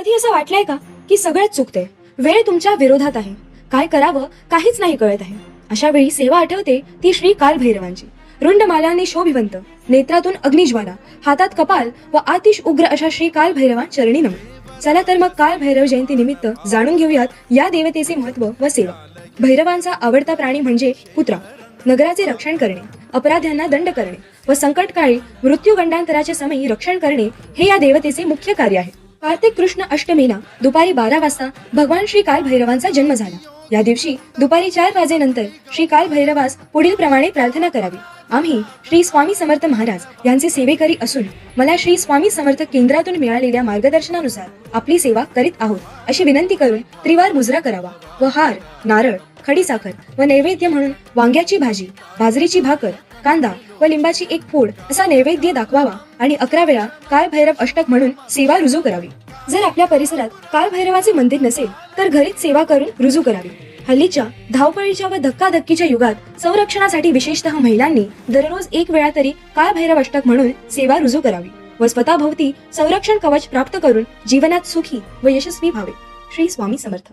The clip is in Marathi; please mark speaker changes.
Speaker 1: कधी असं वाटलंय का की सगळंच चुकते वेळ तुमच्या विरोधात आहे. काय करावं काहीच नाही कळत आहे. अशा वेळी सेवा आठवते ती श्री कालभैरवांची. रुंड मालाने शोभिवंत नेत्रातून अग्निज्वाला हातात कपाल व आतिश उग्र अशा श्री कालभैरवा चरणी नम. चला तर मग कालभैरव जयंती निमित्त जाणून घेऊयात या देवतेचे महत्त्व व सेवा. भैरवांचा आवडता प्राणी म्हणजे कुत्रा. नगराचे रक्षण करणे अपराध्यांना दंड करणे व संकटकाळी मृत्यू गंडांतराच्या समयी रक्षण करणे हे या देवतेचे मुख्य कार्य आहे. कार्तिक कृष्ण अष्टमीला दुपारी बारा वाजता भगवान श्री काल भैरवांचा जन्म झाला. या दिवशी दुपारी चार वाजेनंतर श्री काल भैरवास पुढील प्रमाणे प्रार्थना करावी. आम्ही श्री स्वामी समर्थ महाराज यांचे सेवेकरी असून मला श्री स्वामी समर्थ केंद्रातून मिळालेल्या मार्गदर्शनानुसार आपली सेवा करीत आहोत अशी विनंती करून त्रिवार मुजरा करावा. व हार नारळ खडीसाखर व नैवेद्य म्हणून वांग्याची भाजी बाजरीची भाकर कांदा व लिंबाची एक फोड असा नैवेद्य दाखवावा आणि अकरा वेळा काल भैरव अष्टक म्हणून सेवा रुजू करावी. जर आपल्या परिसरात काल भैरवाचे मंदिर नसेल तर घरीच सेवा करून रुजू करावी. हल्लीच्या धावपळीच्या व धक्काधक्कीच्या युगात संरक्षणासाठी विशेषतः महिलांनी दररोज एक वेळा तरी कालभैरव अष्टक म्हणून सेवा रुजू करावी व स्वतःभोवती संरक्षण कवच प्राप्त करून जीवनात सुखी व यशस्वी व्हावे. श्री स्वामी समर्थ.